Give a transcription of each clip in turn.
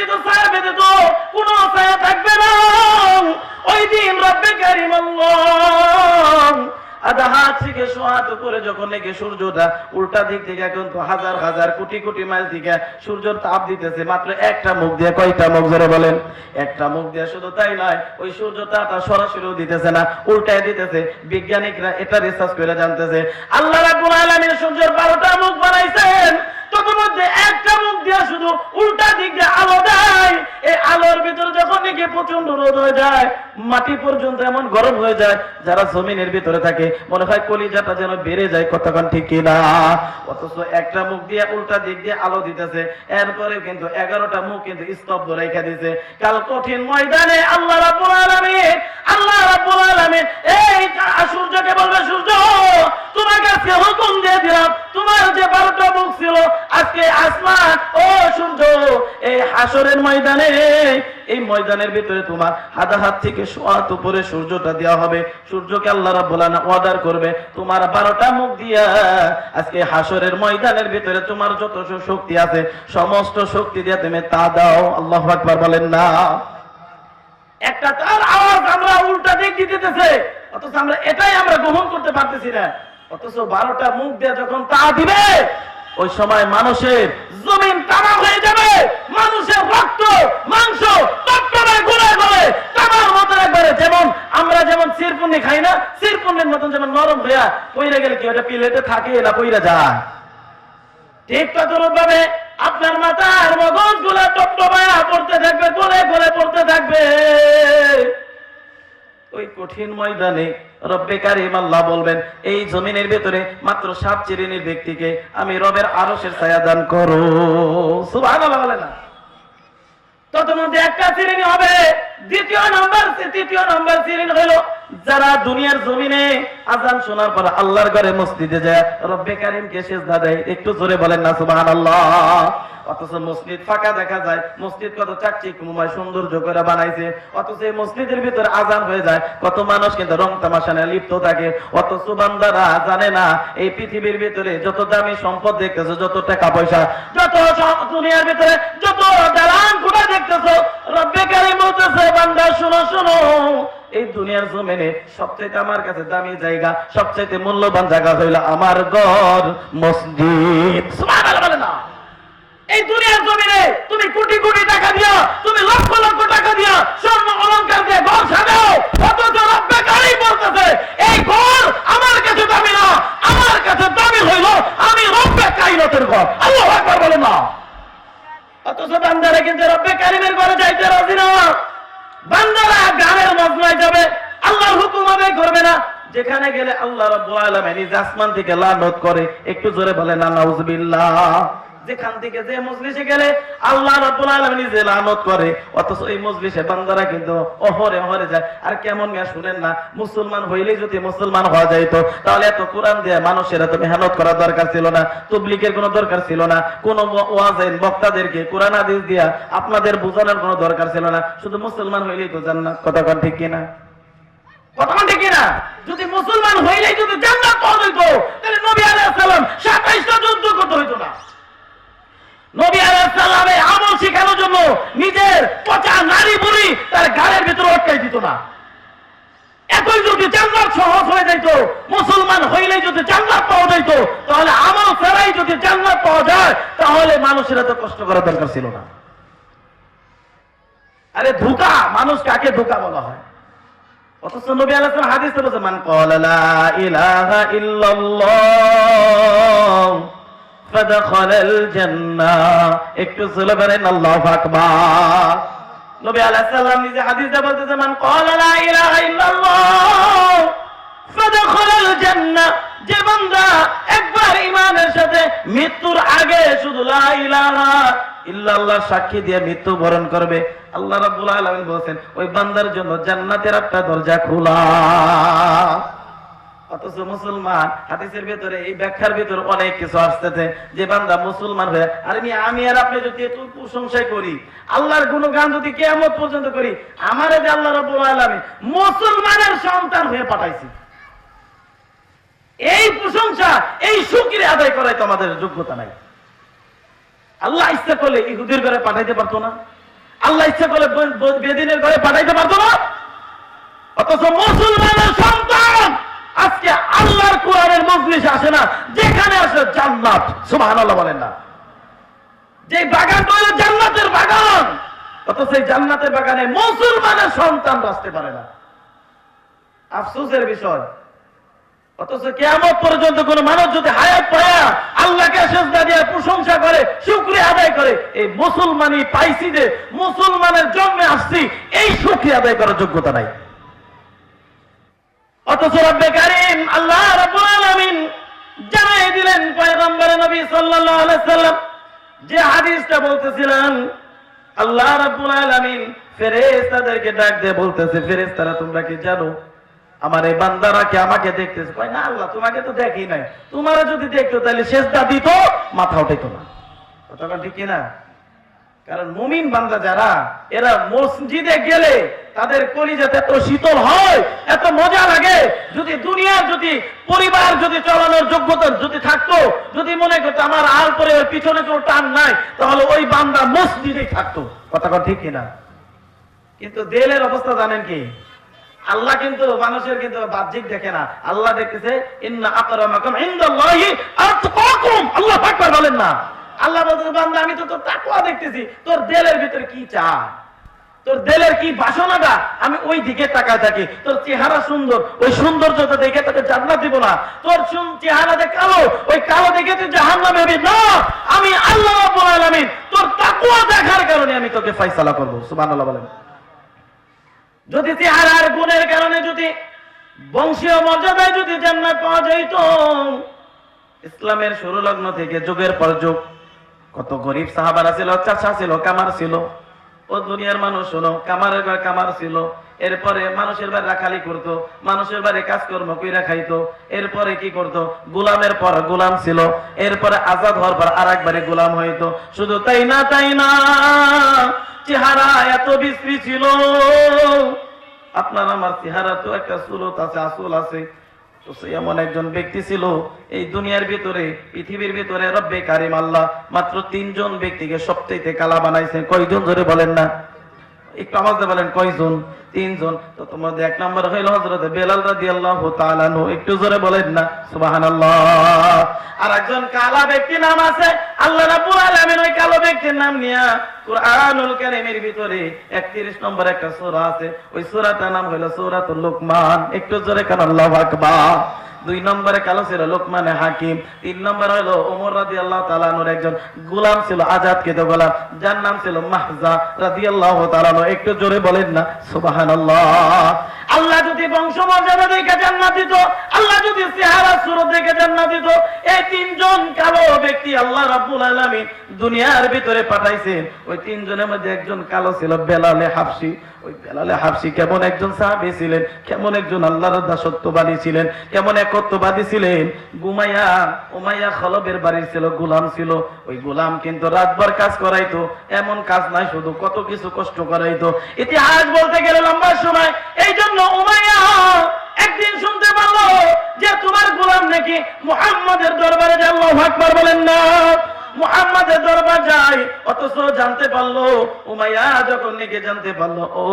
ব্যতীত ছায়া ব্যতীত কোনো ছায়া থাকবে না। ওই দিন রব্বে একটা মুখ তাই নয়, ওই দিতেছে বিজ্ঞানিকরা এটা রিসার্চ করে জানতেছে। আল্লাহ সূর্যের বারোটা মুখ বানাইছেন। মধ্যে একটা মুখ শুধু উল্টা দিক দিয়ে আলো দেয়। এই আলোর যখন প্রচণ্ড রোদ হয়ে যায়, মাটি পর্যন্ত এমন গরম হয়ে যায়, যারা জমিনের ভিতরে থাকে, মনে হয় কলিজাটা যেন বেড়ে যায় কতক্ষণ ঠিক কিনা? অথচ একটা মুখ দিয়ে উল্টা দিক দিয়ে আলো দিতেছে, এরপরে কিন্তু এগারোটা মুখ কিন্তু স্তব্ধ রেখে দিছে। কাল কঠিন ময়দানে আল্লাহ রাব্বুল আলামিন, আল্লাহ রাব্বুল আলামিন, এই সূর্যকে বলবে, সূর্য তোমাকে আজকে হুকুম দিয়ে দিলাম তোমার যে বারোটা মুখ ছিল আজকে আসমান, ও সূর্য, এই হাসরের ময়দানে, এই ময়দানের ভিতরে তোমার হাতা হাত থেকে সোয়াত উপরে সূর্যটা দেওয়া হবে। সূর্যকে আল্লাহ রাব্বুল আলামিন অর্ডার করবে। তোমার বারোটা মুখ দিয়া আজকে হাসরের ময়দানের ভিতরে তোমার যত শক্তি আছে, সমস্ত শক্তি দিয়ে তুমি তা দাও। আল্লাহ আকবার বলেন না। একটা তার আওয়াজ আমরা উল্টা দিক দিতেছে, অথচ আমরা এটাই আমরা গ্রহণ করতে পারতেছি না। অথচ বারোটা মুখ দিয়ে যখন তা দিবে ওই সময় মানুষের জমিন তামা হয়ে যাবে, মানুষের রক্ত, মাংস যেমন আমরা যেমন সিরপুন্নি খাই না সিরপুন্নির মতন যেমন নরম হইয়া পইরা গেলে কি ওটা থাকে না পইরা যায়? ঠিক আপনার মাথার মগজগুলা টপটপায়া পড়তে থাকবে গলে গলে পড়তে থাকবে। কঠিন ময়দানে রব্বে কারিম আল্লাহ বলবেন, এই জমিনের ভেতরে মাত্র সাত চিরিনির ব্যক্তিকে আমি রবের আরশের ছায়া দান করো। সুবহানাল্লাহ বলে না। ততমধ্যে আল্লাহর ঘরে মসজিদে যায়, রব্বে কারিমকে সেজদা দেয়। একটু জোরে বলেন না, সুবহানাল্লাহ। অথচ মসজিদ ফাঁকা দেখা যায়, মসজিদ কত চাকচিকময় সৌন্দর্য করে বানাইছে, অথচ এই মসজিদের ভিতরে আজান হয়ে যায়, কত মানুষ কিন্তু রং তামাশা নিয়ে লিপ্ত থাকে, অথচ বান্দারা জানে না, এই পৃথিবীর ভিতরে যত দামি সম্পদ দেখতেছো, যত টাকা পয়সা, যত দুনিয়ার ভিতরে যত দালান কোটা দেখতেছো, রব্বে কারিম বলতেছে, বান্দা, শোনো শোনো, এই দুনিয়ার জমিনে সবচেয়ে আমার কাছে দামি জায়গা সবচেয়ে মূল্যবান জায়গা হইল আমার ঘর, মসজিদ বলে না এই দুনিয়ার জমিনে তুমি কোটি কোটি টাকা দিয়া, তুমি লক্ষ লক্ষ টাকা দিয়া স্বর্ণ অলংকার দিয়ে ঘর সাজাও। অথচ রব্বে বলতেছে, এই ঘর আমার কাছে দামি না, আমার কাছে দামি হইল আমি রব্বে কাইনতের ঘর। আল্লাহ আকবার বলে না। অথচ বান্দারা কিন্তু রব্বে কারিমের ঘরে যাইতে রাজি না। বান্দারা গানের মজনায় যাবে, আল্লাহর হুকুম আদায় করবে না। যেখানে গেলে আল্লাহ রাব্বুল আলামিন আসমান থেকে লানত করে। একটু জোরে বলে না নাউজুবিল্লাহ যেখান থেকে যে মজলিসে গেলে আল্লাহ নিজে লানত করে, অথচ এই মজলিসে বান্দারা কিন্তু অহরে অহরে যায়। আর কেমন গা শুনেন না, মুসলমান হইলেই যদি মুসলমান হওয়া যাইতো, তাহলে এত কোরআন দিয়ে মানুষের এত মেহনত করার দরকার ছিল না, তবলিগের কোনো দরকার ছিল না, কোন ওয়াজেন বক্তাদেরকে কোরআন হাদিস দিয়া আপনাদের বোঝানোর কোনো দরকার ছিল না। শুধু মুসলমান হইলেই তো কথা কন ঠিক কিনা? কথা ঠিক কিনা? যদি মুসলমান হইলেই যদি জান্নাত পাওয়া যেত তাহলে নবী আলাইহিস সালাম 27টা যুদ্ধ করতে হইতো না। নবী আলাইহিস সালামের আমল শেখানোর জন্য নিজের পচা নারী বুড়ি তার গাড়ির ভিতরে অটকাই দিত না। এতই যদি জান্নাত সহজ হয়ে যাইত, মুসলমান হইলেই যদি জান্নাত পাওয়া যাইত, তাহলে আমল ছাড়াই যদি জান্নাত পাওয়া যায়, তাহলে মানুষের এত কষ্ট করার দরকার ছিল না। আরে ধোকা, মানুষ কাকে ধোকা বলা হয়? অথচ নবী আলাইহিস হাদিসে বলেছে, মান ক্বালা লা ইলাহা ইল্লাল্লাহ। একটু আল্লাহু নবী সালাম নিজে হাদিসে বলতেছে, মান যে একবার ঈমানের সাথে মৃত্যুর আগে শুধু লা ইল্লাল্লাহ সাক্ষী দিয়ে মৃত্যু বরণ করবে, আল্লাহ বলেন ওই বান্দার জন্য জান্নাতের একটা দরজা খোলা। অথচ মুসলমান হাদিসের ভিতরে, এই ব্যাখ্যার ভিতরে অনেক কিছু আসতেছে যে বান্দা মুসলমান হয়ে, আর আমি আর আপনি যদি এত প্রশংসাই করি, আল্লাহর গুণগান যদি কেয়ামত পর্যন্ত করি, আমারে যে আল্লাহ রাব্বুল আলামিন মুসলমানের সন্তান হয়ে পাঠাইছি। এই প্রশংসা, এই শুকরে আদায় করাই তো আমাদের যোগ্যতা নাই। আল্লাহ ইচ্ছা করলে ইহুদির ঘরে পাঠাইতে পারতো না। আল্লাহ ইচ্ছা করলে বেদিনের ঘরে পাঠাইতে পারতো না। অথচ মুসলমানের সন্তান আজকে আল্লাহর কোরআনের মজলিস আসে না, যেখানে আসে জান্নাত। সুবহানাল্লাহ বলেন না। যে বাগানটা হলো জান্নাতের বাগান, অথচ এই জান্নাতের বাগানে মুসলমানের সন্তান পারে না। আফসোসের বিষয়, অথচ কেমন পর্যন্ত কোন মানুষ যদি হায়াত পায়া, আল্লাহকে সেজদা দিয়ে প্রশংসা করে, শুক্রিয়া আদায় করে, এই মুসলমানই পাইছি যে মুসলমানের জন্মে আসছি, এই শুক্রিয়া আদায় করার যোগ্যতা নাই। অথচ রব্বে কারিম আল্লাহ রাব্বুল আলামিন জানাই দিলেন নবী সাল্লাল্লাহু আলাইহি সাল্লাম যে হাদিসটা আল্লাহ রাব্বুল আলামিন ফেরেশতাদেরকে ডাক দিয়ে বলতেছে, ফেরেশতারা, তোমরা কি জানো? আমার এই বান্দারা কি আমাকে দেখতেছে? কয়, না আল্লাহ, তোমাকে তো দেখি নাই। তোমারা যদি দেখতো, তাহলে সেজদা দিত, মাথা উঠাইতো না। কথা ঠিক কিনা? কারণ মুমিন বান্দা যারা, এরা মসজিদে গেলে তাদের কলিজাতে এত শীতল হয়, এত মজা লাগে। যদি দুনিয়ার যদি পরিবার যদি চালানোর যোগ্যতা যদি থাকতো, যদি মনে করতো আমার আল পরে পিছনে কোনো টান নাই, তাহলে ওই বান্দা মসজিদেই থাকতো। কথা কথা ঠিক কিনা? কিন্তু দেলের অবস্থা জানেন কি? আল্লাহ কিন্তু মানুষের কিন্তু বাহ্যিক দেখে না। আল্লাহ দেখতেছে, ইন্না আকরামাকুম ইনদাল্লাহি আতকাকুম আল্লাহ আকবার বলেন না। আল্লাহ বান্দা, আমি তো তোর তাকওয়া দেখতেছি। তোর দেলের ভিতরে কি চায় তোর দেলের কি বাসনাটা? আমি ওই দিকে তাকায় থাকি। তোর চেহারা সুন্দর। ওই সৌন্দর্যটা দেখে তোকে জান্নাত দিব না। তোর চেহারা যে কালো, ওই কালো দেখে তুই জাহান্নামে হবি না। আমি আল্লাহ রাব্বুল আলামিন তোর তাকওয়া দেখার কারণে আমি তোকে ফয়সালা করব। সুবহানাল্লাহ বলেন। যদি চেহারার গুণের কারণে যদি বংশীয় মর্যাদায় যদি জান্নাত পাওয়া যাইত, ইসলামের শুরু লগ্ন থেকে যুগের পর যুগ কত গরিব সাহাবারা ছিল চাষা ছিল, কামার ছিল। ও দুনিয়ার মানুষ হলো কামারের ঘর কামার ছিল। এরপরে মানুষের বাড়ি রাখালি করত, মানুষের বাড়ি কাজকর্ম কইরা খাইতো। এরপরে কি করত? গোলামের পর গোলাম ছিল। এরপরে আজাদ হওয়ার পর আর একবারে গোলাম হইতো। শুধু তাই না তাই না, চেহারা এত বিশ্রী ছিল। আপনার আমার চেহারা তো একটা সুরত আছে, আসল আছে। এমন একজন ব্যক্তি ছিল, এই দুনিয়ার ভিতরে, পৃথিবীর ভিতরে রব্বে কারিম আল্লাহ মাত্র তিনজন ব্যক্তিকে সবচেয়ে কালা বানাইছেন। কয়জন ধরে বলেন না? একটু আওয়াজ দিয়ে বলেন, কয়জন? তিনজন? তো তোমাদের এক নম্বর হইল হজরত বেলাল রাদিয়াল্লাহু তাআলা আনহু। একটু জোরে বলেন না, সুবহানাল্লাহ। আর একজন কালা ব্যক্তি নাম আছে, আল্লাহ রাব্বুল আলামিন, ওই কালো ব্যক্তির নাম নিয়া কুরআনুল কারীমের ভিতরে 31 নম্বর একটা সূরা আছে। ওই সূরাটার নাম হলো সূরাতুল লুকমান। একটু জোরে কান আল্লাহু আকবার। দুই নম্বরে কালো ছিল লোকমানে হাকিম, তিন নম্বরে হলো ওমর রাদি আল্লাহ তালানুর একজন গোলাম ছিল আজাদ কে গোলাম, যার নাম ছিল মাহজা রাজি আল্লাহ তালানো একটু জোরে বলেন না সুবাহান আল্লাহ যদি বংশ মর্যাদা দেখে জান্নাত দিত, আল্লাহ যদি চেহারা সুরত দেখে জান্নাত দিত, এই তিনজন কালো ব্যক্তি আল্লাহ রাব্বুল আলামিন দুনিয়ার ভিতরে পাঠাইছেন। ওই তিনজনের মধ্যে একজন কালো ছিল, বেলালে হাফসি। ওই বেলালে হাফসি কেমন একজন সাহাবী ছিলেন, কেমন একজন আল্লাহর দাসত্ববাদী ছিলেন, কেমন একত্ববাদী ছিলেন। গুমাইয়া, উমাইয়া খলবের বাড়ির ছিল, গোলাম ছিল। ওই গোলাম কিন্তু রাতভর কাজ করাইতো, এমন কাজ নাই, শুধু কত কিছু কষ্ট করাইতো। ইতিহাস বলতে গেলে লম্বা সময় এই জন্য একদিন শুনতে পারল যে তোমার গোলাম নাকি মুহাম্মাদের দরবারে যে আল্লাহু আকবার বলেন না। মুহাম্মাদের দরবার যায়, অথচ জানতে পারল, উমাইয়া যখন নাকি জানতে পারল, ও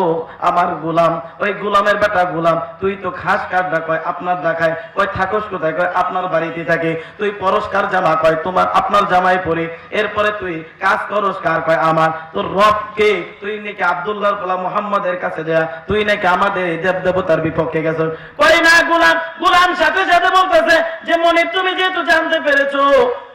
আমার গোলাম, ওই গোলামের বেটা গোলাম, তুই তো খাস কার কয় আপনার দেখায় কয় থাকস কোথায় কয়, আপনার বাড়িতে থাকে, তুই পরস্কার জামা কয়, তোমার আপনার জামাই পরে এরপরে তুই কাজ করস কার কয়, আমার, তোর রবকে তুই নাকি আব্দুল্লাহ গোলাম মোহাম্মদের কাছে দেয়া, তুই নাকি আমাদের দেব দেবতার বিপক্ষে গেছ? কই না, গোলাম গোলাম সাথে সাথে বলতেছে যে মনে তুমি যেহেতু জানতে পেরেছ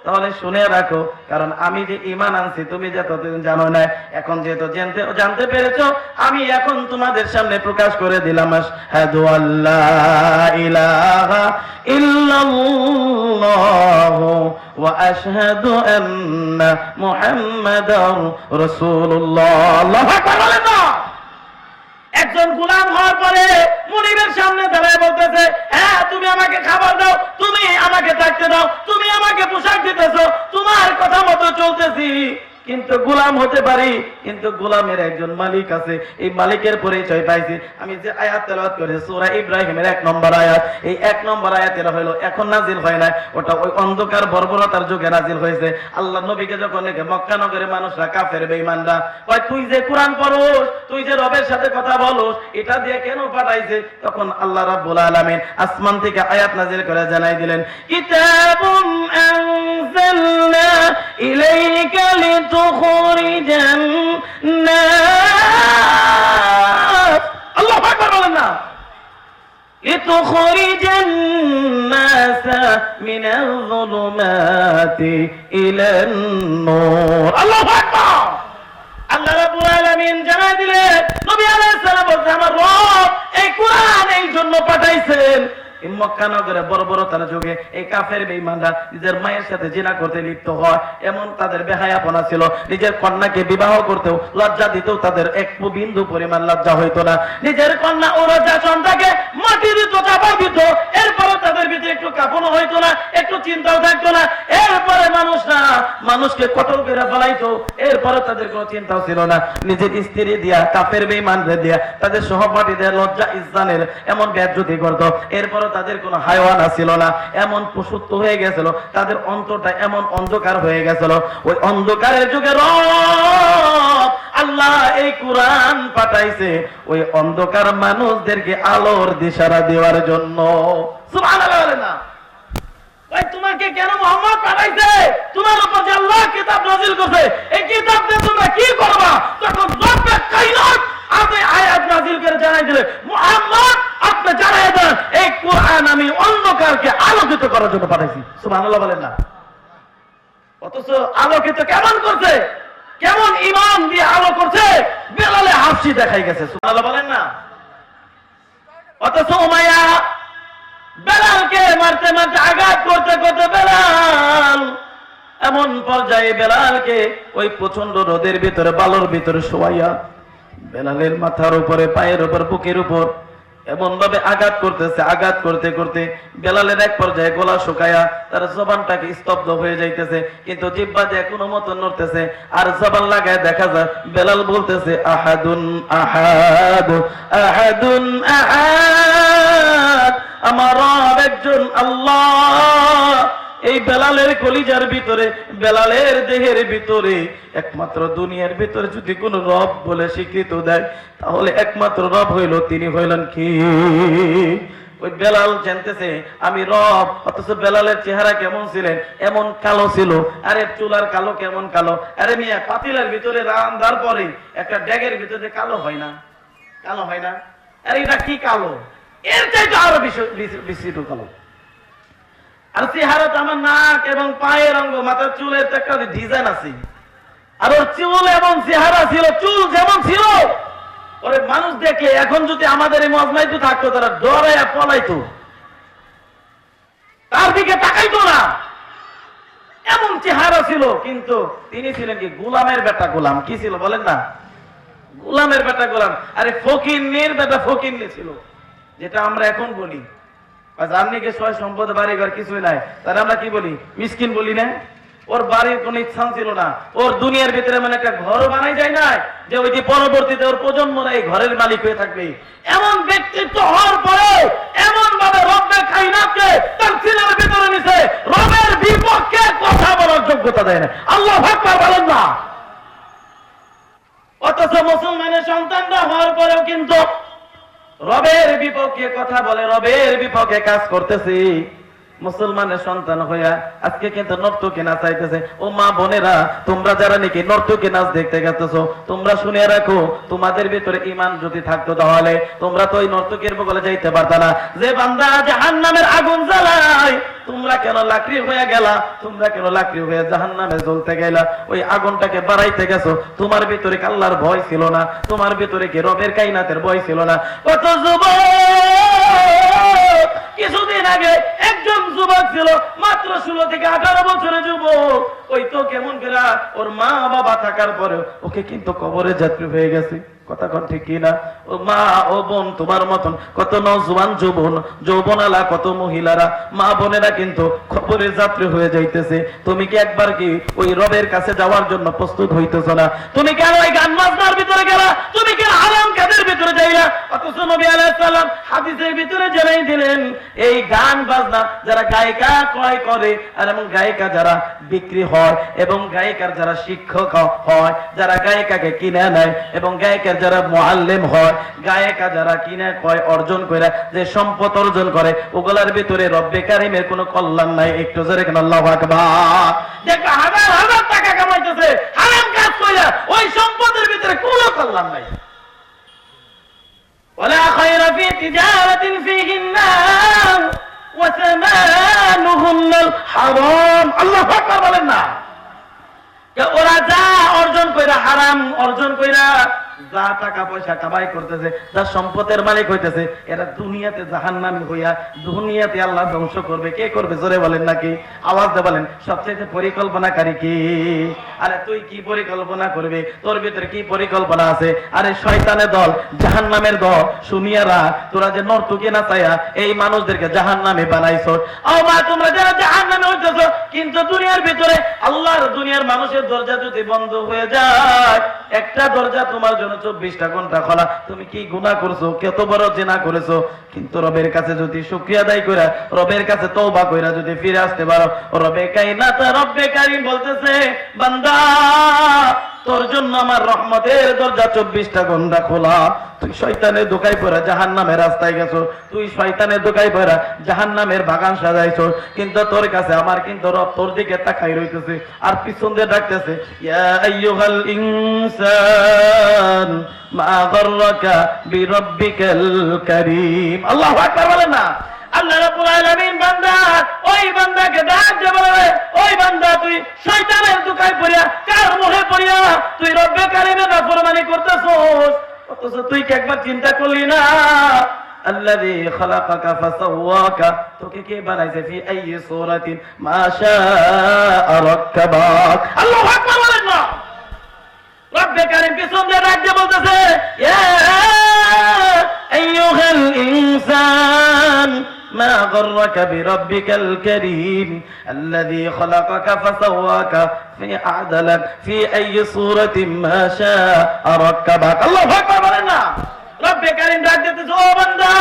তাহলে শুনে রাখো, কারণ আমি যে ইমান আনছি, তুমি যে ততদিন জানো না এখন যেহেতু জানতে জানতে পেরেছ, আমি এখন তোমাদের সামনে প্রকাশ করে দিলাম আল্লাহ একজন গুলাম হওয়ার পরে মনিবের সামনে দাঁড়ায় বলতেছে হ্যাঁ তুমি আমাকে খাবার দাও, তুমি আমাকে থাকতে দাও, তুমি আমাকে পোশাক দিতেছ, তোমার কথা মতো চলতেছি কিন্তু গোলাম হতে পারি, কিন্তু গোলামের একজন মালিক আছে। এই মালিকের পরিচয় পাইছি। আমি যে আয়াত তেলাওয়াত করি সূরা ইব্রাহিমের এক নম্বর আয়াত। এই এক নম্বর আয়াত এরা হলো, এখন নাজিল হয় না ওটা ওই অন্ধকার বর্বরতার যুগে নাজিল হয়েছে। আল্লাহ নবীকে যখন মক্কা নগরের মানুষরা, কাফের, বেঈমানরা কয় তুই যে কোরআন পড়োস, তুই যে রবের সাথে কথা বলোস, এটা দিয়ে কেন পাঠাইছে? তখন আল্লাহ রাব্বুল আলামিন আসমান থেকে আয়াত নাজিল করে জানাই দিলেন কিতাবুম আনজালনা ইলাইকা লিতুখরিজান নাস আল্লাহু আকবার বলেন না لتخرج الناس من الظلمات إلى النور الله أكبر আল্লাহ রাব্বুল আলামিন জানাই দিলেন নবী আলাইহিস সালাম বলতে আমার রব এই কোরআন এই জন্য পাঠাইছেন এই মক্কা নগরে বর্বরতার যুগে এই কাফের বেঈমানরা নিজের মায়ের সাথে জিনা করতে লিপ্ত হয়। এমন তাদের বেহায়াপনা ছিল। নিজের কন্যাকে বিবাহ করতেও লজ্জা দিতেও তাদের এক বিন্দু পরিমাণ লজ্জা হইতো না। নিজের কন্যা ও লজ্জা সন্তানকে মাটি দিত, চাপা দিত। এরপরে তাদের ভিতরে একটু কাপড় হইতো না, একটু চিন্তাও থাকতো না। এরপরে মানুষ না মানুষকে কতল করে ফেলাইতো। এরপরে তাদের কোনো চিন্তাও ছিল না। নিজের স্ত্রী দিয়া, কাফের বেঈমানদের দিয়া তাদের সহপাঠীদের লজ্জা ইসলামের এমন ব্যাধি করতো। এরপরে তাদের কোনো হায়ওয়ানা ছিল না। এমন পশুত্ব হয়ে গেছিল, তাদের অন্তরটা এমন অন্ধকার হয়ে গেছিল। ওই অন্ধকারের যুগে রব আল্লাহ এই কোরআন পাঠাইছে। ওই অন্ধকার মানুষদেরকে আলোর দিশারা দেওয়ার জন্য। তোমাকে কেন মোহাম্মদ তোমার উপর যে আল্লাহ কিতাব নাজিল করছে, এই কিতাব দিয়ে তোমরা কি করবা? তখন রব্বে কায়নাত আপনি আয়াত নাজিল করে জানাই দিলে মুহাম্মদ আপনি জানাই দেন এই কোরআন আমি অন্ধকারকে আলোকিত করার জন্য পাঠাইছি। সুবহানাল্লাহ বলেন না। অথচ আলোকিত কেমন করছে? কেমন ইমান দিয়ে আলো করছে? বেলালে হাসি দেখাই গেছে, সুবহানাল্লাহ বলেন না। অথচ উমাইয়া বেলালকে মারতে মারতে আঘাত করতে করতে বেলাল এমন পর্যায়ে বেলালকে ওই প্রচণ্ড রোদের ভিতরে বালুর ভিতরে শোয়াইয়া বেলালের মাথার উপরে, পায়ের উপর, বুকের উপর এমন ভাবে আঘাত করতেছে, আঘাত করতে করতে বেলালের এক পর্যায়ে গলা শুকায়া তার জবানটাকে স্তব্ধ হয়ে যাইতেছে, কিন্তু জিব্বা দিয়ে কোনো মতো নড়তেছে, আর জবান লাগায় দেখা যায় বেলাল বলতেছে, আহাদুন আহাদ আহাদুন আহাদ, আমার একজন আল্লাহ। এই বেলালের কলিজার ভিতরে, বেলালের দেহের ভিতরে, একমাত্র দুনিয়ার ভিতরে যদি কোন রব বলে স্বীকৃত দেয়, তাহলে একমাত্র রব হইল, তিনি হইলেন কি? ওই বেলাল জানতেছে, আমি রব, অথচ বেলালের চেহারা কেমন ছিলেন? এমন কালো ছিল। আরে চুলার কালো কেমন কালো? আরে মিয়া, পাতিলার ভিতরে রান্দার পরে, একটা ড্যাগের ভিতরে কালো হয় না? কালো হয় না? আরে এটা কি কালো? এর চাইতে আরও বিস্তৃত কালো। আর আমার নাক এবং পায়ের অঙ্গ, মাথার চুলের একটা ডিজাইন আছে। আর ওর চুল এমন চেহারা ছিল, চুল যেমন ছিল ওরে মানুষ দেখলে এখন যদি আমাদের এই মজমাইতে থাকতো, তারা ডরে পলাইতো। তার দিকে তাকাইতো না। এমন চেহারা ছিল, কিন্তু তিনি ছিলেন কি গোলামের বেটা গোলাম। কি ছিল বলেন না? গোলামের বেটা গোলাম। আরে ফকির বেটা ফকির ছিল, যেটা আমরা এখন বলি। দুনিয়ার ভিতরে মানে একটা ঘর বানাই যায় না যে পরবর্তীতে ওর এই ঘরের মালিক হয়ে থাকবে। এমন ব্যক্তিত্ব হওয়ার পরে এমন ভাবে ভিতরে রবের বিপক্ষে কথা বলার যোগ্যতা দেয় না। আল্লাহ বলেন না। অথচ মুসলমানের সন্তানরা হওয়ার পরেও কিন্তু রবের বিপক্ষে কথা বলে, রবের বিপক্ষে কাজ করতেছি। মুসলমানের সন্তান হইয়া আজকে কিন্তু নর্তকী নাচ চাইতেছে ও মা বোনেরা, তোমরা যারা নাকি নর্তকী নাচ দেখতে গেতেছো, তোমরা শুনে রাখো, তোমাদের ভিতরে ইমান যদি থাকতো তাহলে তোমরা তো ওই নর্তকের বগলে যাইতে পারতা না। যে বান্দা জাহান নামের আগুন তোমরা কেন লাকড়ি হয়ে গেলা? তোমরা কেন লাকড়ি হয়ে জাহান নামে জ্বলতে গেলা? ওই আগুনটাকে বাড়াইতে গেছো? তোমার ভিতরে কি আল্লাহর ভয় ছিল না? তোমার ভিতরে কি রবের কাইনাতের ভয় ছিল না? কত যুবক, কিছুদিন আগে একজন যুবক ছিল, মাত্র ষোলো থেকে আঠারো বছরে যুবক। ওই তো কেমন করে ওর মা বাবা থাকার পরে ওকে কিন্তু কবরে যাত্রী হয়ে গেছে। কথা কন ঠিক ও মা, ও বোন, তোমার মতন কত যৌবন, যৌবনালা, কত মহিলারা, মা বোনেরা কিন্তু খবরের যাত্রী হয়ে যাইতেছে। তুমি কি একবার কি ওই রবের কাছে যাওয়ার জন্য প্রস্তুত হইতেছ না? তুমি কেন ওই গান ভিতরে গেলা? তুমি আরাম ভিতরে যাইলা? অথচ নবী আলাইহিস সালাম হাদিসের ভিতরে জানাই দিলেন, এই গান বাজনা যারা গায়িকা ক্রয় করে আর এবং গায়িকা যারা বিক্রি হয় এবং গায়িকার যারা শিক্ষক হয়, যারা গায়িকাকে কিনে নেয় এবং গায়িকার যারা মুআল্লিম হয় গায়িকা যারা কিনে কয় অর্জন করে যে সম্পদ অর্জন করে ওগুলার ভিতরে রব্বে কারিমের কোনো কল্যাণ নাই একটু জোরে কেন আল্লাহু আকবার দেখো হাজার হাজার টাকা কামাইতেছে হারাম কাজ কইরা ওই সম্পদের ভিতরে কোনো কল্যাণ নাই ولا خير في تجارة فيهن وثمانهن الحرام الله أكبر বলেন না যে ওরা যা অর্জন কইরা হারাম অর্জন কইরা যা টাকা পয়সা কামাই করতেছে, যা সম্পদের মালিক হইতেছে, এরা দুনিয়াতে জাহান্নামী হইয়া দুনিয়াতে আল্লাহ ধ্বংস করবে। কে করবে? জোরে বলেন নাকি? আওয়াজ দিয়ে বলেন সবচেয়ে পরিকল্পনাকারী কি? আরে তুই কি পরিকল্পনা করবে? তোর ভিতরে কি পরিকল্পনা আছে? আরে শয়তানের দল, জাহান্নামের দল, শুনিয়ারা, তোরা যে নর্তকি না চাইয়া এই মানুষদেরকে জাহান্নামে বানাইছো ও মা, তোমরা যারা জাহান্নামে হইতেছো, কিন্তু দুনিয়ার ভিতরে আল্লাহর দুনিয়ার মানুষের দরজা যদি বন্ধ হয়ে যায়, একটা দরজা তোমার জন্য চব্বিশটা ঘণ্টা খোলা। তুমি কি গুণা করছ? কত বড় জেনা করেছ? কিন্তু রবের কাছে যদি শুক্রিয়া দায়ী করে রবের কাছে তওবা কইরা যদি ফিরে আসতে পারো, রবে কাই না তো রব্বে কারিম বলতেছে, বান্দা তোর জন্য আমার রহমতের দরজা চব্বিশটা ঘণ্টা খোলা। তুই শয়তানের দোকায় পড়া জাহান নামের রাস্তায় গেছো। তুই শয়তানের দোকায় পড়া জাহান নামের বাগান সাজাইছো। কিন্তু তোর কাছে আমার কিন্তু রব তোর দিকে তাকাই রইতেছে আর পিছন দিয়ে ডাকতেছে, ইয়া আইয়ুহাল ইনসান, মা গররাকা বিরাব্বিকাল কারীম। আল্লাহু আকবার বলেন না। আল্লাহ রাব্বুল বান্দা, ওই বান্দাকে ডাক দে বলে, ওই বান্দা, তুই শয়তানের দুকায় পড়িয়া, কার মোহে পড়িয়া, তুই রব্বে কারিমে নাফরমানি করতেছস? অথচ তুই কি একবার চিন্তা করলি না? আল্লাযী তোকে কে বানাইছে? ফি আইয়ি সূরাতিন মা শাআ রাক্কাবাক। আল্লাহু আকবার না। রব্বে কারিম পিছন দিয়ে ডাক বলতেছে, ইয়া أيها الإنسان ما غرك بربك الكريم الذي خلقك فسواك في أعدلك في أي صورة ما شاء ركبك. الله أكبر বেকারিন ডাক ও বান্দা,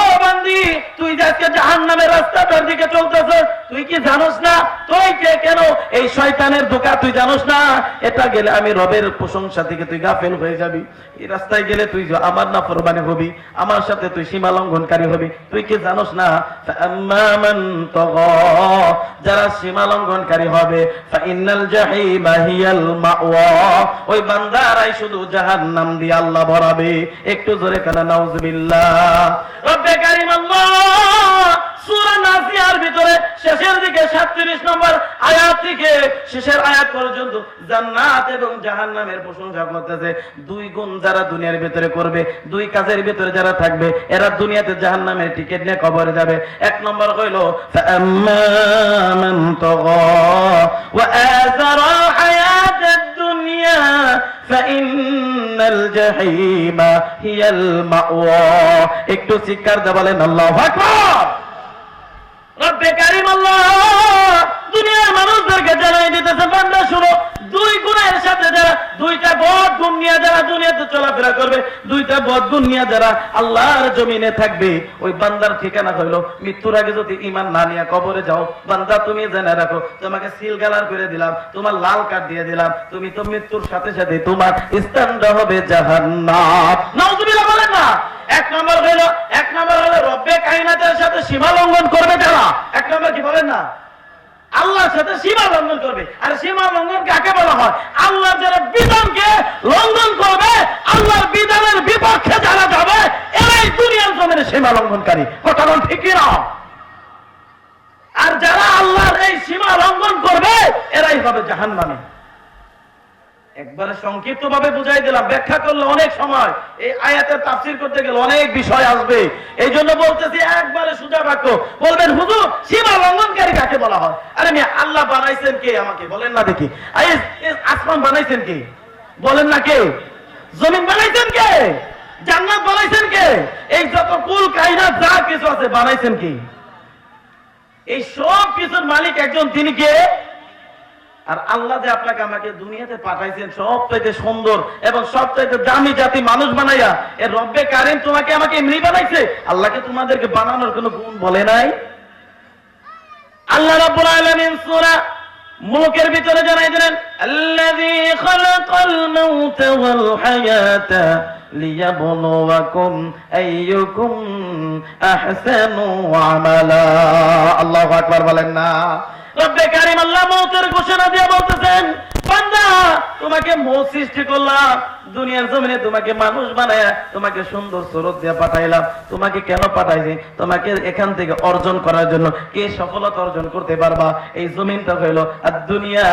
ও বান্দি, তুই জাহান নামের রাস্তাটার দিকে তুই কি জানোস না? তুই কে কেন? এই শয়তানের ধোকা তুই জানোস না? এটা গেলে আমি রবের প্রশংসা থেকে তুই গাফেল হয়ে যাবি। এই রাস্তায় গেলে তুই আমার না ফরমানি হবি, আমার সাথে তুই সীমা লঙ্ঘনকারী হবি, তুই কি জানোস না? মান যারা সীমা লঙ্ঘনকারী হবে ওই বান্দারাই শুধু জাহান্নাম দিয়ে আল্লাহ ভরাবে। একটু জোরে কেন, নাউজুবিল্লাহ। রব্বে সুরা নাজিয়ার ভিতরে শেষের দিকে সাতত্রিশ নম্বর আয়াত থেকে শেষের আয়াত পর্যন্ত জান্নাত এবং জাহান নামের প্রশংসা করতেছে। দুই গুণ যারা দুনিয়ার ভিতরে করবে, দুই কাজের ভিতরে যারা থাকবে, এরা দুনিয়াতে জাহান নামের টিকিট নিয়ে কবরে যাবে। এক নম্বর কইল একটু শিক্ষার দেওয়ালেন আল্লাহ আকবার। রব্বে কারিম আল্লাহ। দুনিয়ার মানুষদেরকে জানাই দিতেছে, বান্দা, শুনো, দুই গুণের সাথে যারা দুইটা বদ গুণ নিয়ে যারা দুনিয়াতে চলাফেরা করবে, দুইটা বদ গুণ নিয়ে যারা আল্লাহর জমিনে থাকবে, ওই বান্দার ঠিকানা হইল, মৃত্যুর আগে যদি ইমান না নিয়ে কবরে যাও, বান্দা, তুমি জেনে রাখো, তোমাকে সিল গালার করে দিলাম, তোমার লাল কার্ড দিয়ে দিলাম, তুমি তো মৃত্যুর সাথে সাথে তোমার স্থানটা হবে জাহান্নাম। নাউজুবিল্লাহ বলেন না, এক নম্বর হলো এক নম্বর হলো রব্বে কাহিনাতের সাথে সীমা লঙ্ঘন করবে যারা। এক নম্বর কি বলেন না? আল্লাহর সাথে সীমা লঙ্ঘন করবে। আর সীমা লঙ্ঘন কাকে বলা হয়? আল্লাহ যারা বিধানকে লঙ্ঘন করবে, আল্লাহর বিধানের বিপক্ষে যারা যাবে, এরাই দুনিয়ার জমিনে সীমা লঙ্ঘনকারী। কথা ঠিকই ঠিক না আর যারা আল্লাহর এই সীমা লঙ্ঘন করবে, এরাই হবে জাহান্নামী একবারে সংক্ষিপ্ত ভাবে বুঝাই দিলাম। ব্যাখ্যা করলে অনেক সময় এই আয়াতের তাফসির করতে গেলে অনেক বিষয় আসবে। এই জন্য বলতেছি একবারে সুজা বাক্য। বলবেন, হুজুর, সীমা লঙ্ঘনকারী কাকে বলা হয়? আরে মিয়া, আল্লাহ বানাইছেন কে আমাকে? বলেন না দেখি। আসমান বানাইছেন কে? বলেন না কে? জমিন বানাইছেন কে? জান্নাত বানাইছেন কে? এই যত কুল কায়নাত যা কিছু আছে বানাইছেন কি? এই সব কিছুর মালিক একজন, তিনি কে? আর আল্লাহ যে আপনাকে আমাকে দুনিয়াতে পাঠাইছেন সব চাইতে সুন্দর এবং সব চাইতে দামি জাতি মানুষ বানাইয়া এর রব্বে কারিম তোমাকে আমাকে এমনি বানাইছে? আল্লাহকে তোমাদেরকে বানানোর কোনো গুণ বলে নাই? আল্লাহ রাব্বুল আলামিন সূরা মুলকের ভিতরে জানাই দিলেন, আল্লাযী খালাকাল মাউতা ওয়াল হায়াতা লিয়াবলুয়াকুম আইয়ুকুম আহসানু আমালা। আল্লাহু আকবার বলেন না। অর্জন করার জন্য কে সফলতা অর্জন করতে পারবা? এই জমিনটা হইল আর দুনিয়া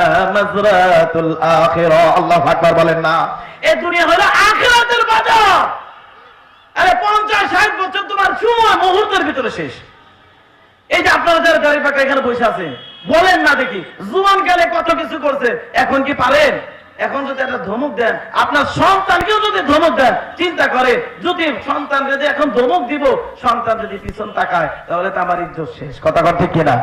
বলেন না। এই দুনিয়া হলো আখিরাতের বাজার। আরে পঞ্চাশ ষাট বছর তোমার সময় মুহূর্তের ভিতরে শেষ। এই যে আপনারা যারা গাড়ি পাকা এখানে বসে আছেন, বলেন না দেখি। জুয়ান কালে কত কিছু করছে, এখন কি পারেন? এখন যদি একটা ধমক দেন, আপনার সন্তানকেও যদি ধমক দেন, চিন্তা করে, যদি সন্তান যদি এখন ধমক দিব, সন্তান যদি পিছন তাকায়, তাহলে তো আমার ইজ্জত শেষ। কথা ঠিক কিনা?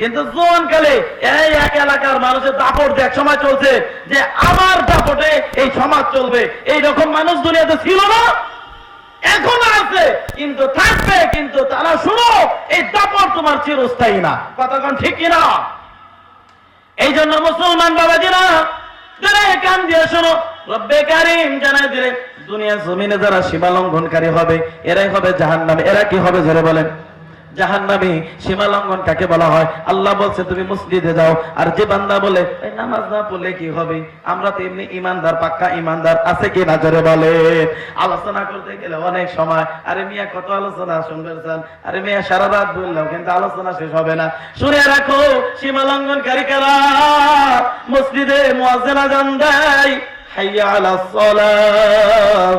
কিন্তু জোয়ান কালে এই এক এলাকার মানুষের দাপট দেখ সময় চলছে, যে আমার দাপটে এই সমাজ চলবে। এই রকম মানুষ দুনিয়াতে ছিল না? এখনও আছে, কিন্তু থাকবে, কিন্তু তারা শুনো, এই দাপট তোমার চিরস্থায়ী না। কতক্ষণ ঠিক কিনা? এই জন্য মুসলমান জানাই দিলেন দুনিয়া জমিনে যারা সীমা লঙ্ঘনকারী হবে, এরাই হবে জাহান নামে এরা কি হবে, জোরে বলেন। জাহান্নামী সীমা লঙ্ঘন কাকে বলা হয়? আল্লাহ বলছে, তুমি মসজিদে যাও। আর যে বান্দা বলে নামাজ না পড়লে কি হবে? আমরা তো এমনি ইমানদার, পাক্কা ইমানদার, আছে কি না জোরে বলে আলোচনা করতে গেলে অনেক সময়, আরে মিয়া, কত আলোচনা শুনবেন আরে মিয়া, সারা রাত বললাম, কিন্তু আলোচনা শেষ হবে না। শুনে রাখো, সীমা লঙ্ঘনকারী কারা? মসজিদে মুয়াজ্জিন আজান দেয় হাইয়া আলাস সালাম।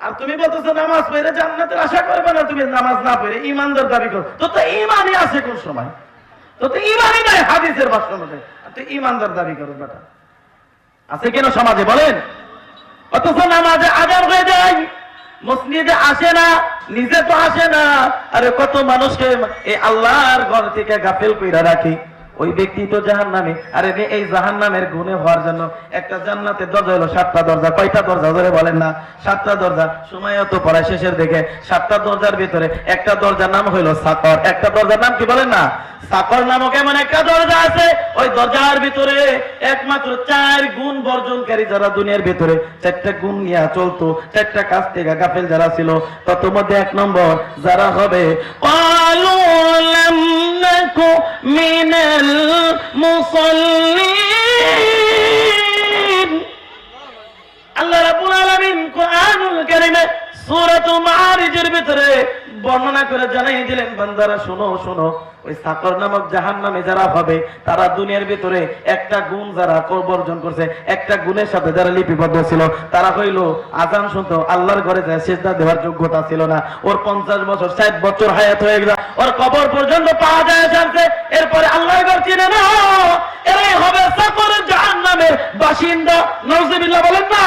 আর তুমি বলতেছো নামাজ পড়ে জান্নাতের আশা করবে না তুমি নামাজ না পড়ে ইমানদার দাবি করো। তো তো ইমানই আছে কোন সময়? তো তো ইমানই নাই হাদিসের ভাষ্য আর তুই ইমানদার দাবি করো বেটা আছে কেন সমাজে? বলেন। অথচ নামাজে আজার হয়ে যায়, মসজিদে আসে না, নিজে তো আসে না। আরে কত মানুষকে এই আল্লাহর ঘর থেকে গাফেল কইরা রাখি। ওই ব্যক্তি তো জাহান নামে আরে এই জাহান নামের গুণে হওয়ার জন্য একটা জান্নাতে দরজা হলো সাতটা দরজা। কয়টা দরজা? ধরে বলেন না। সাতটা দরজা। সময় তো পড়ায় শেষের দিকে। সাতটা দরজার ভিতরে একটা দরজার নাম হইল সাকর। একটা দরজার নাম কি বলেন না? সাকর নামক এমন একটা দরজা আছে, ওই দরজার ভিতরে একমাত্র চার গুণ বর্জনকারী যারা দুনিয়ার ভিতরে। চারটা গুণ নিয়ে চলতো, চারটা কাছ থেকে গাফেল যারা ছিল তত মধ্যে এক নম্বর যারা হবে পালু لم نك من المصلين আল্লাহ রাব্বুল আলামিন কোরআনুল কারীমে সূরাতুল মাআরিজের ভিতরে বর্ণনা করে জানাই দিলেন, বান্দারা, শোনো শোনো, ওই সাকর নামক জাহান্নামে যারা হবে তারা দুনিয়ার ভিতরে একটা গুণ যারা বর্জন করছে, একটা গুণের সাথে যারা লিপিবদ্ধ ছিল, তারা হইল আজান শুনতো, আল্লাহর ঘরে যায় সেজদা দেওয়ার যোগ্যতা ছিল না। ওর পঞ্চাশ বছর, ষাট বছর হায়াত হয়ে গেল ওর কবর পর্যন্ত পাওয়া যায় জানতে, এরপরে আল্লাহর ঘর চিনে না। এরাই হবে সাকরের জাহান্নামের বাসিন্দা। নওজুবিল্লাহ বলেন না।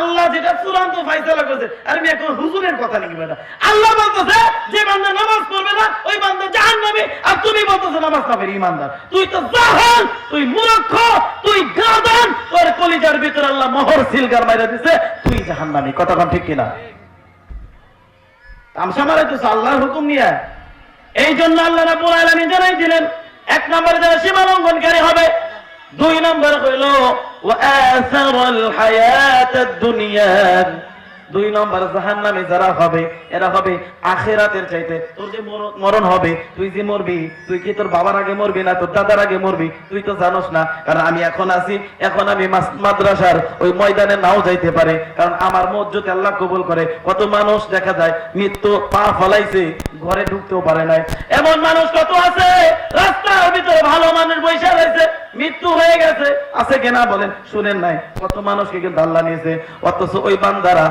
আল্লাহ যেটা চূড়ান্ত ফাইসলা করছে, আর আমি এখন হুজুরের কথা নাকি বেটা আল্লাহ বলতেছে, যে বান্দা নামাজ পড়বে না, ওই বান্দা জাহান্নামে। আর তুমি বলতেছো, নামাজ পাবে ইমানদার তুই তো জাহাল তুই মূর্খ, তুই গাদান তোর কলিজার ভিতরে আল্লাহ মোহর সিলগার মাইরা দিছে, তুই জাহান্নামী। কতক্ষণ ঠিক কিনা? তামসা মারাইতেছে, আল্লাহর হুকুম নিয়ে। এই জন্য আল্লাহ রাব্বুল আলামিন জানাই দিলেন, এক নম্বরে যারা সীমা লঙ্ঘনকারী হবে দুই নম্বর হইল দুই নম্বর, জাহান্নামে যারা হবে, এরা হবে আখেরাতের চাইতে। তোর যে মরণ হবে, তুই যে মরবি, তুই কি তোর বাবার আগে মরবি না তোর দাদার আগে মরবি? তুই তো জানোস না, কারণ আমি এখন আছি, এখন আমি মাদ্রাসার ওই ময়দানে নাও যাইতে পারে। কারণ আমার মসজিদে আল্লাহ কবুল করে, কত মানুষ দেখা যায় মৃত্যু পা ফলাইছে, ঘরে ঢুকতেও পারে নাই। এমন মানুষ কত আছে, রাস্তার ভিতরে ভালো মানুষ বৈশা রয়েছে মৃত্যু হয়ে গেছে। আছে কিনা বলেন, শুনেন নাই। কত মানুষকে কিন্তু আল্লাহ নিয়েছে, অথচ ওই বান্দারা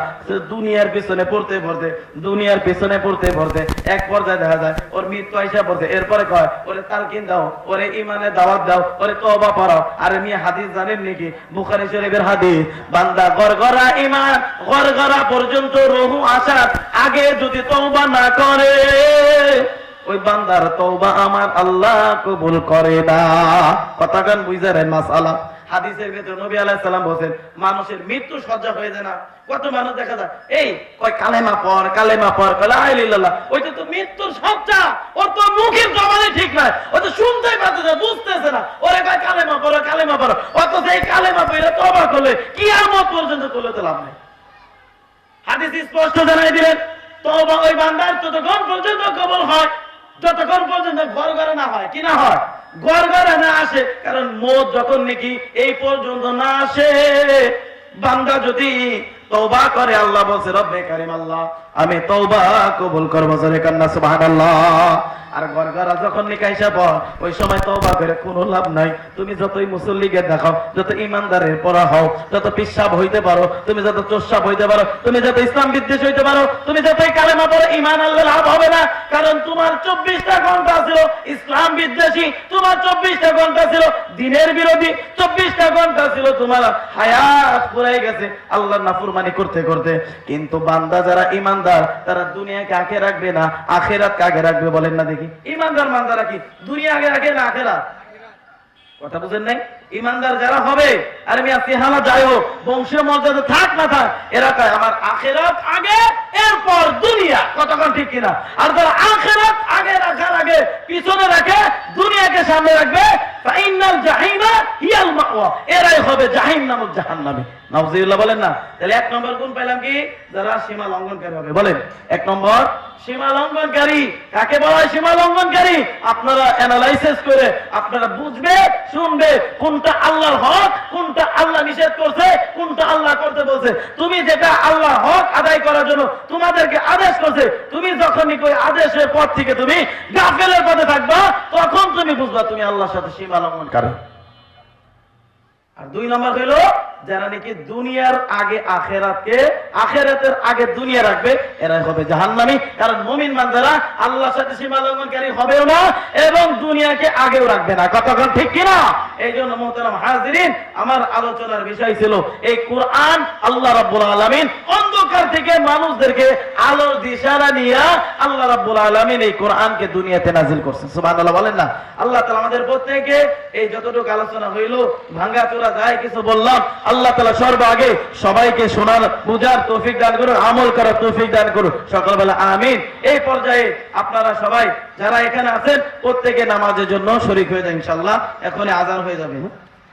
দুনিয়ার পিছনে পড়তে পড়তে, দুনিয়ার পিছনে পড়তে পড়তে এক পর্যায়ে দেখা যায়, ওর মৃত্যু আইসা পড়ছে। এরপরে কয়, ওরে তালকিন দাও, ওরে ইমানে দাওয়াত দাও, ওরে তওবা পড়াও। আরে মিয়া, হাদিস জানেন নাকি? বুখারী শরীফের হাদিস, বান্দা গরগরা ইমান গরগরা পর্যন্ত রহু আসার আগে যদি তওবা না করে ওই বান্দার তওবা আমার আল্লাহ কবুল করে না। কথা কথাগান বুঝারেন মাসালা। হাদিসের ভেতর নবী আলাইহিস সালাম বলেন মানুষের মৃত্যু সজ্জা হয়ে যায় না। কত মানুষ দেখা যায়, এই কয় কালেমা পড় কালেমা পড়, কয় লা ইলাহা ওইটা তো মৃত্যুর সজ্জা, ওর তো মুখের জবানে ঠিক নাই। ও তো শুনতেই পাচ্ছে না, বুঝতেছে না। ওরে কয় কালেমা পড়ো কালেমা পড়ো। অত সেই কালেমা পড়ে তওবা করলে কিয়ামত পর্যন্ত করলে তো লাভ হাদিস স্পষ্ট জানাই দিলেন, তওবা ওই বান্দার ততক্ষণ পর্যন্ত কবল হয় যতক্ষণ পর্যন্ত ঘর ঘরে না হয়, কি না হয়? ঘর ঘরে না আসে, কারণ মত যখন নাকি এই পর্যন্ত না আসে, বান্দা যদি তওবা করে আল্লাহ বলছে, রব্বে কারিম আল্লাহ, আমি তওবা কবুল করব জোরে কান্না, সুবহানাল্লাহ। আর গরগরা যখন নিকাইসা পর ওই সময় তওবা করে কোনো লাভ নাই। তুমি যতই মুসল্লিকে দেখাও যত ইমানদারের পড়া হও, যত পিসাব হইতে পারো, তুমি যত চোষাব হইতে পারো, তুমি যত ইসলাম বিদ্বেষ হইতে পারো, তুমি যতই কালেমা পড়ো, ইমান আল্লাহ লাভ হবে না। কারণ তোমার চব্বিশটা ঘণ্টা ছিল ইসলাম বিদ্বেষী, তোমার চব্বিশটা ঘণ্টা ছিল দিনের বিরোধী, চব্বিশটা ঘণ্টা ছিল তোমার হায়াত পুরাই গেছে। আল্লাহ নাফরমানি করতে করতে, কিন্তু বান্দা যারা ইমানদার, তারা দুনিয়া কাকে রাখবে না, আখেরাত কাকে রাখবে বলেন না দেখি? ইমানদার মানদারা কি? দুনিয়া আগে রাখে না আখেরাত? কথা বুঝেন নাই? ইমানদার যারা হবে, আর আমি আজকে হানা যাই হোক বংশীয় মর্যাদা থাক না থাক, এরা কয়, আমার আখেরাত আগে, এরপর দুনিয়া। কতক্ষণ ঠিক কিনা? আর যারা আখেরাত আগে রাখার আগে পিছনে রাখে, দুনিয়াকে সামনে রাখবে এরাই হবে জাহিম নামক জাহান্নামী। নাউজুবিল্লাহ বলেন না? তাহলে এক নম্বর গুণ পেলাম কি? যারা সীমা লঙ্ঘনকারী হবে। বলেন, এক নম্বর কোনটা আল্লাহ করতে বলছে। তুমি যেটা আল্লাহ হক আদায় করার জন্য তোমাদেরকে আদেশ করছে, তুমি যখনই কই আদেশের পর থেকে তুমি গাফেলের পথে থাকবা, তখন তুমি বুঝবা তুমি আল্লাহর সাথে সীমা লঙ্ঘনকারী আর দুই নম্বর হলো যারা নাকি দুনিয়ার আগে আখেরাতকে, আখেরাতের আগে দুনিয়া রাখবে এরা হবে জাহান্নামী। কারণ মুমিন বান্দারা আল্লাহর সাথে সীমা লঙ্ঘনকারী হবেও না, এবং দুনিয়াকে আগেও রাখবে না। কতক্ষণ ঠিক কিনা? এই জন্য মোহতারাম হাজিরিন, আমার আলোচনার বিষয় ছিল, এই কোরআন আল্লাহ রাব্বুল আলামিন অন্ধকার থেকে মানুষদেরকে আলোর দিশারা নিয়ে আল্লাহ রাব্বুল আলামিন এই কোরআনকে দুনিয়াতে নাজিল করছেন। সুবহানাল্লাহ, বলেন না? আল্লাহ তাআলা আমাদের প্রত্যেককে এই যতটুকু আলোচনা হইল, ভাঙ্গা চোরা যায় কিছু বললাম, আল্লাহ তালা সর্ব আগে সবাইকে শোনার, বুঝার তৌফিক দান করুন, আমল করার তৌফিক দান করুন। সকালবেলা আমিন। এই পর্যায়ে আপনারা সবাই যারা এখানে আছেন, প্রত্যেকে নামাজের জন্য শরিক হয়ে যায় ইনশাল্লাহ এখনই আজান হয়ে যাবে?